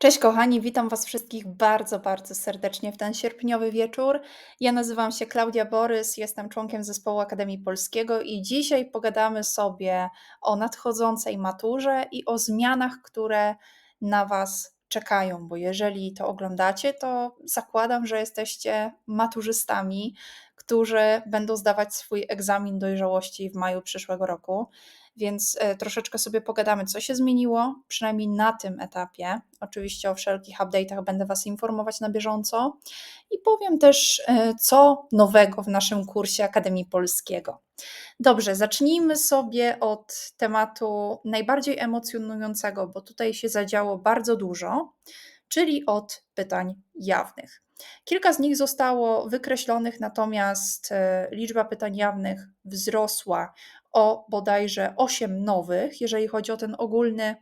Cześć kochani, witam Was wszystkich bardzo, bardzo serdecznie w ten sierpniowy wieczór. Ja nazywam się Klaudia Borys, jestem członkiem zespołu Akademii Polskiego i dzisiaj pogadamy sobie o nadchodzącej maturze i o zmianach, które na Was czekają, bo jeżeli to oglądacie, to zakładam, że jesteście maturzystami, którzy będą zdawać swój egzamin dojrzałości w maju przyszłego roku więc e, troszeczkę sobie pogadamy, co się zmieniło, przynajmniej na tym etapie. Oczywiście o wszelkich update'ach będę Was informować na bieżąco i powiem też, e, co nowego w naszym kursie Akademii Polskiego. Dobrze, zacznijmy sobie od tematu najbardziej emocjonującego, bo tutaj się zadziało bardzo dużo, czyli od pytań jawnych. Kilka z nich zostało wykreślonych, natomiast e, liczba pytań jawnych wzrosła o bodajże 8 nowych, jeżeli chodzi o ten ogólny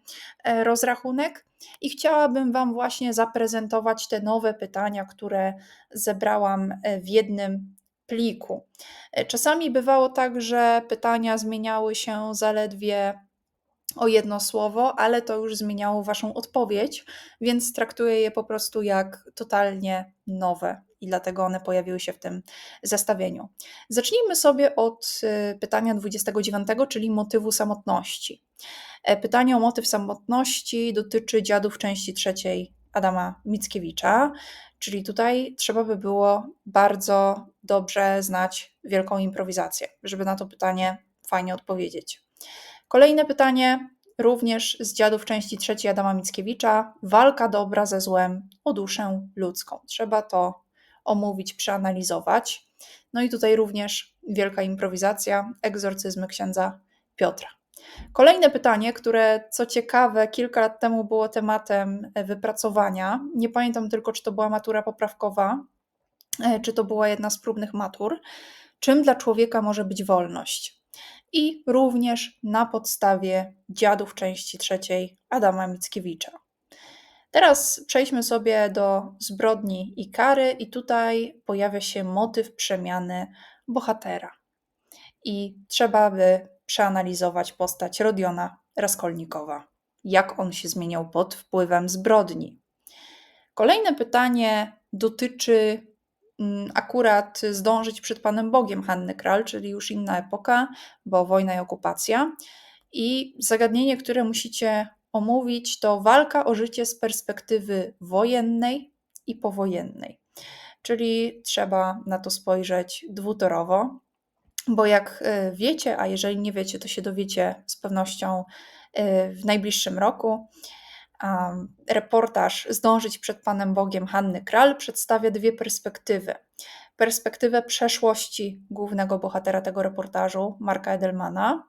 e, rozrachunek. I chciałabym Wam właśnie zaprezentować te nowe pytania, które zebrałam e, w jednym pliku. Czasami bywało tak, że pytania zmieniały się zaledwie o jedno słowo, ale to już zmieniało Waszą odpowiedź, więc traktuję je po prostu jak totalnie nowe i dlatego one pojawiły się w tym zestawieniu. Zacznijmy sobie od y, pytania 29, czyli motywu samotności. E, pytanie o motyw samotności dotyczy dziadów części trzeciej Adama Mickiewicza, czyli tutaj trzeba by było bardzo dobrze znać wielką improwizację, żeby na to pytanie fajnie odpowiedzieć. Kolejne pytanie, również z dziadów części trzeciej Adama Mickiewicza. Walka dobra ze złem o duszę ludzką. Trzeba to omówić, przeanalizować. No i tutaj również wielka improwizacja, egzorcyzmy księdza Piotra. Kolejne pytanie, które co ciekawe kilka lat temu było tematem wypracowania. Nie pamiętam tylko, czy to była matura poprawkowa, e, czy to była jedna z próbnych matur. Czym dla człowieka może być wolność? i również na podstawie dziadów części trzeciej Adama Mickiewicza. Teraz przejdźmy sobie do zbrodni i kary, i tutaj pojawia się motyw przemiany bohatera. I trzeba by przeanalizować postać Rodiona Raskolnikowa. Jak on się zmieniał pod wpływem zbrodni? Kolejne pytanie dotyczy Mm, akurat zdążyć przed Panem Bogiem Hanny Kral, czyli już inna epoka, bo wojna i okupacja. I zagadnienie, które musicie omówić, to walka o życie z perspektywy wojennej i powojennej. Czyli trzeba na to spojrzeć dwutorowo, bo jak e, wiecie, a jeżeli nie wiecie, to się dowiecie z pewnością e, w najbliższym roku, reportaż Zdążyć przed Panem Bogiem Hanny Kral przedstawia dwie perspektywy. Perspektywę przeszłości głównego bohatera tego reportażu, Marka Edelmana,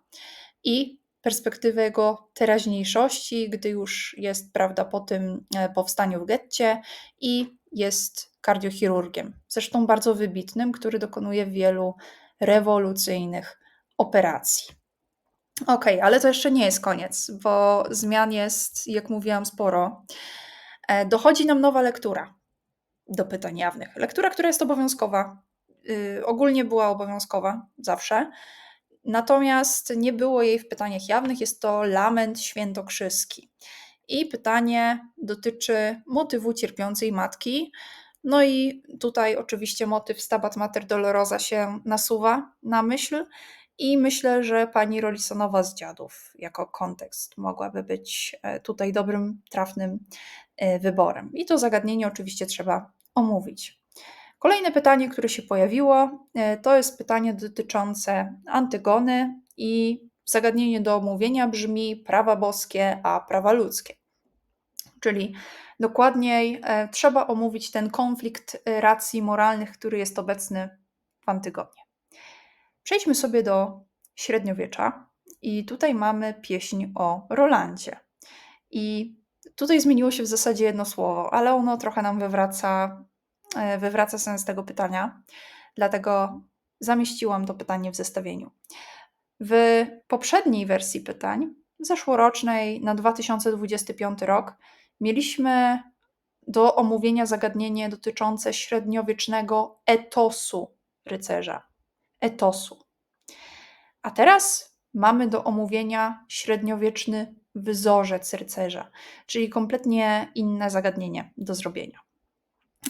i perspektywę jego teraźniejszości, gdy już jest, prawda, po tym e, powstaniu w getcie i jest kardiochirurgiem. Zresztą bardzo wybitnym, który dokonuje wielu rewolucyjnych operacji. Okay, ale to jeszcze nie jest koniec, bo zmian jest, jak mówiłam, sporo. E, dochodzi nam nowa lektura do pytań jawnych. Lektura, która jest obowiązkowa. Yy, ogólnie była obowiązkowa zawsze. Natomiast nie było jej w pytaniach jawnych. Jest to Lament Świętokrzyski. I pytanie dotyczy motywu cierpiącej matki. No i tutaj oczywiście motyw Stabat Mater Dolorosa się nasuwa na myśl. I myślę, że pani Rolisonowa z dziadów jako kontekst mogłaby być e, tutaj dobrym, trafnym e, wyborem. I to zagadnienie oczywiście trzeba omówić. Kolejne pytanie, które się pojawiło, e, to jest pytanie dotyczące Antygony i zagadnienie do omówienia brzmi prawa boskie, a prawa ludzkie. Czyli dokładniej trzeba omówić ten konflikt racji moralnych, który jest obecny w Antygonie. Przejdźmy sobie do średniowiecza i tutaj mamy pieśń o Rolandzie. I tutaj zmieniło się w zasadzie jedno słowo, ale ono trochę nam wywraca, e, wywraca sens tego pytania, dlatego zamieściłam to pytanie w zestawieniu. W poprzedniej wersji pytań, zeszłorocznej na 2025 rok, mieliśmy do omówienia zagadnienie dotyczące średniowiecznego etosu rycerza etosu. A teraz mamy do omówienia średniowieczny wyzorzec rycerza, czyli kompletnie inne zagadnienie do zrobienia.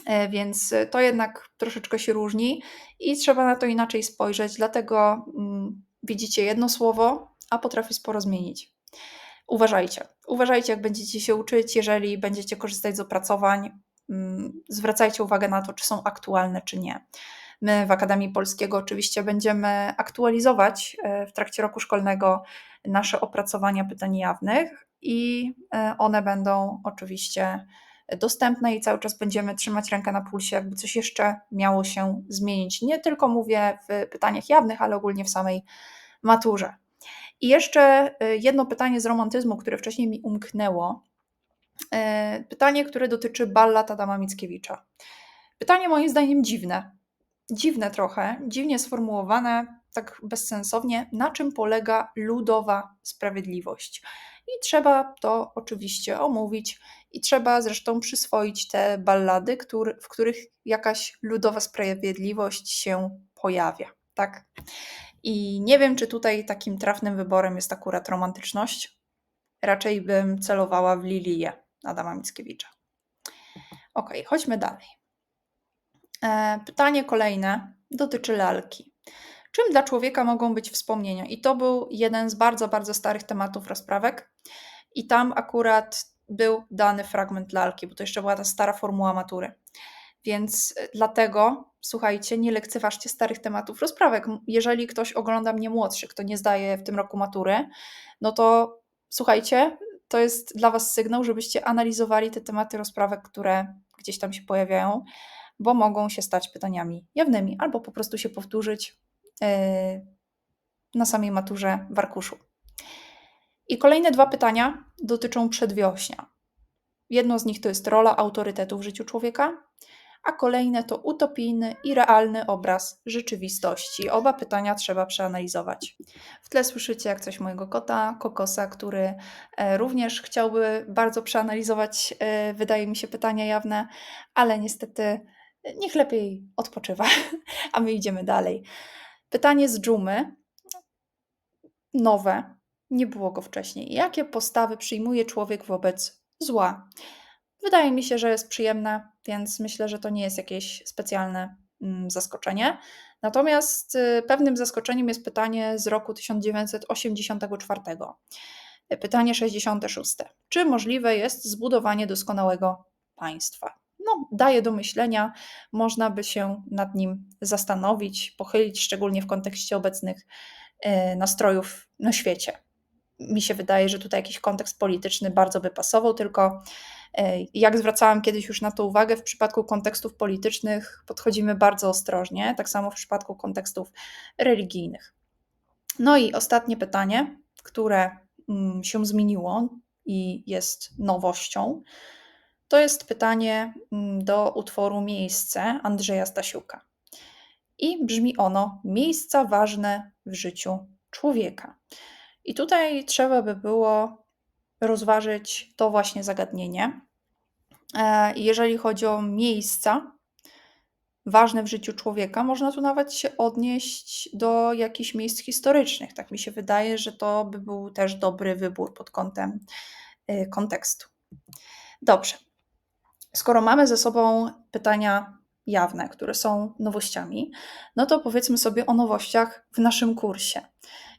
E, więc to jednak troszeczkę się różni i trzeba na to inaczej spojrzeć, dlatego mm, widzicie jedno słowo, a potrafi sporo zmienić. Uważajcie, uważajcie, jak będziecie się uczyć, jeżeli będziecie korzystać z opracowań, mm, zwracajcie uwagę na to, czy są aktualne, czy nie. My w Akademii Polskiego oczywiście będziemy aktualizować e, w trakcie roku szkolnego nasze opracowania pytań jawnych i e, one będą oczywiście dostępne i cały czas będziemy trzymać rękę na pulsie, jakby coś jeszcze miało się zmienić. Nie tylko mówię w pytaniach jawnych, ale ogólnie w samej maturze. I jeszcze y, jedno pytanie z romantyzmu, które wcześniej mi umknęło. Y, pytanie, które dotyczy ballad Adama Mickiewicza. Pytanie moim zdaniem dziwne. Dziwne trochę, dziwnie sformułowane, tak bezsensownie. Na czym polega ludowa sprawiedliwość? I trzeba to oczywiście omówić, i trzeba zresztą przyswoić te ballady, który, w których jakaś ludowa sprawiedliwość się pojawia. Tak? I nie wiem, czy tutaj takim trafnym wyborem jest akurat romantyczność. Raczej bym celowała w Lilię Adama Mickiewicza. Ok, chodźmy dalej. E, pytanie kolejne dotyczy lalki. Czym dla człowieka mogą być wspomnienia? I to był jeden z bardzo, bardzo starych tematów rozprawek. I tam akurat był dany fragment lalki, bo to jeszcze była ta stara formuła matury. Więc e, dlatego, słuchajcie, nie lekceważcie starych tematów rozprawek. Jeżeli ktoś ogląda mnie młodszy, kto nie zdaje w tym roku matury, no to słuchajcie, to jest dla Was sygnał, żebyście analizowali te tematy rozprawek, które gdzieś tam się pojawiają, bo mogą się stać pytaniami jawnymi albo po prostu się powtórzyć yy, na samej maturze w arkuszu. I kolejne dwa pytania dotyczą przedwiośnia. Jedno z nich to jest rola autorytetu w życiu człowieka, a kolejne to utopijny i realny obraz rzeczywistości. Oba pytania trzeba przeanalizować. W tle słyszycie jak coś mojego kota, kokosa, który e, również chciałby bardzo przeanalizować, e, wydaje mi się, pytania jawne, ale niestety e, niech lepiej odpoczywa, a my idziemy dalej. Pytanie z dżumy, nowe, nie było go wcześniej. Jakie postawy przyjmuje człowiek wobec zła? Wydaje mi się, że jest przyjemne, więc myślę, że to nie jest jakieś specjalne mm, zaskoczenie. Natomiast y, pewnym zaskoczeniem jest pytanie z roku 1984. Pytanie 66. Czy możliwe jest zbudowanie doskonałego państwa? No, daje do myślenia, można by się nad nim zastanowić, pochylić, szczególnie w kontekście obecnych y, nastrojów na świecie. Mi się wydaje, że tutaj jakiś kontekst polityczny bardzo by pasował, tylko E, jak zwracałam kiedyś już na to uwagę, w przypadku kontekstów politycznych podchodzimy bardzo ostrożnie, tak samo w przypadku kontekstów religijnych. No i ostatnie pytanie, które mm, się zmieniło i jest nowością, to jest pytanie mm, do utworu Miejsce Andrzeja Stasiuka. I brzmi ono: Miejsca ważne w życiu człowieka. I tutaj trzeba by było rozważyć to właśnie zagadnienie. E, jeżeli chodzi o miejsca ważne w życiu człowieka, można tu nawet się odnieść do jakichś miejsc historycznych. Tak mi się wydaje, że to by był też dobry wybór pod kątem e, kontekstu. Dobrze. Skoro mamy ze sobą pytania jawne, które są nowościami, no to powiedzmy sobie o nowościach w naszym kursie.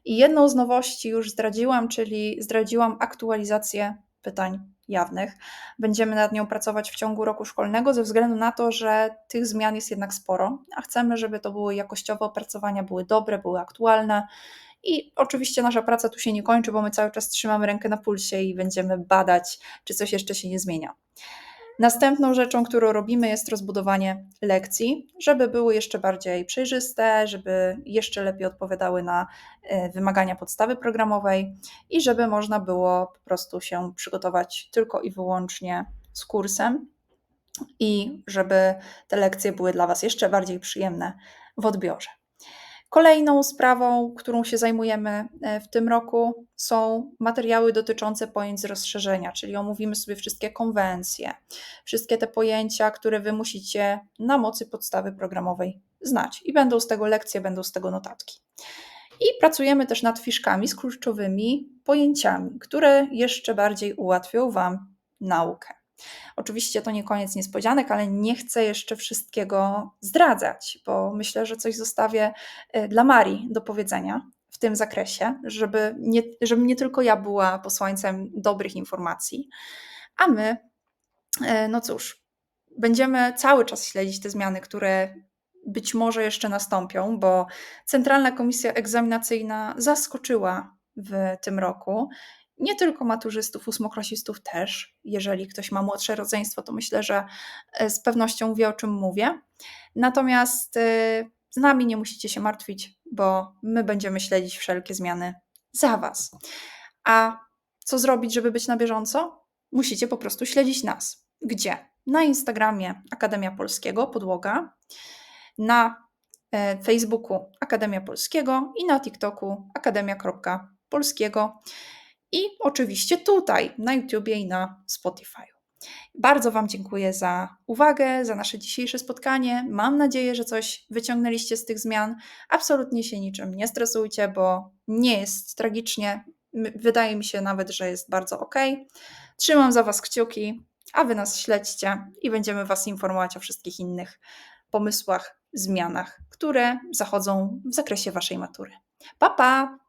I jedną z nowości już zdradziłam, czyli zdradziłam aktualizację pytań jawnych. Będziemy nad nią pracować w ciągu roku szkolnego, ze względu na to, że tych zmian jest jednak sporo, a chcemy, żeby to były jakościowe opracowania, były dobre, były aktualne. I oczywiście nasza praca tu się nie kończy, bo my cały czas trzymamy rękę na pulsie i będziemy badać, czy coś jeszcze się nie zmienia. Następną rzeczą, którą robimy, jest rozbudowanie lekcji, żeby były jeszcze bardziej przejrzyste, żeby jeszcze lepiej odpowiadały na e, wymagania podstawy programowej i żeby można było po prostu się przygotować tylko i wyłącznie z kursem i żeby te lekcje były dla Was jeszcze bardziej przyjemne w odbiorze. Kolejną sprawą, którą się zajmujemy e, w tym roku, są materiały dotyczące pojęć z rozszerzenia, czyli omówimy sobie wszystkie konwencje, wszystkie te pojęcia, które Wy musicie na mocy podstawy programowej znać. I będą z tego lekcje, będą z tego notatki. I pracujemy też nad fiszkami z kluczowymi pojęciami, które jeszcze bardziej ułatwią Wam naukę. Oczywiście to nie koniec niespodzianek, ale nie chcę jeszcze wszystkiego zdradzać, bo myślę, że coś zostawię e, dla Marii do powiedzenia w tym zakresie, żeby nie, żeby nie tylko ja była posłańcem dobrych informacji, a my, e, no cóż, będziemy cały czas śledzić te zmiany, które być może jeszcze nastąpią, bo Centralna Komisja Egzaminacyjna zaskoczyła w tym roku. Nie tylko maturzystów, ósmoklasistów też. Jeżeli ktoś ma młodsze rodzeństwo, to myślę, że e, z pewnością wie, o czym mówię. Natomiast e, z nami nie musicie się martwić, bo my będziemy śledzić wszelkie zmiany za Was. A co zrobić, żeby być na bieżąco? Musicie po prostu śledzić nas. Gdzie? Na Instagramie Akademia Polskiego Podłoga, na e, Facebooku Akademia Polskiego i na TikToku akademia.polskiego i oczywiście tutaj na YouTubie i na Spotify. Bardzo Wam dziękuję za uwagę, za nasze dzisiejsze spotkanie. Mam nadzieję, że coś wyciągnęliście z tych zmian. Absolutnie się niczym nie stresujcie, bo nie jest tragicznie. Wydaje mi się nawet, że jest bardzo ok. Trzymam za Was kciuki, a Wy nas śledźcie i będziemy Was informować o wszystkich innych pomysłach, zmianach, które zachodzą w zakresie Waszej matury. Pa, pa!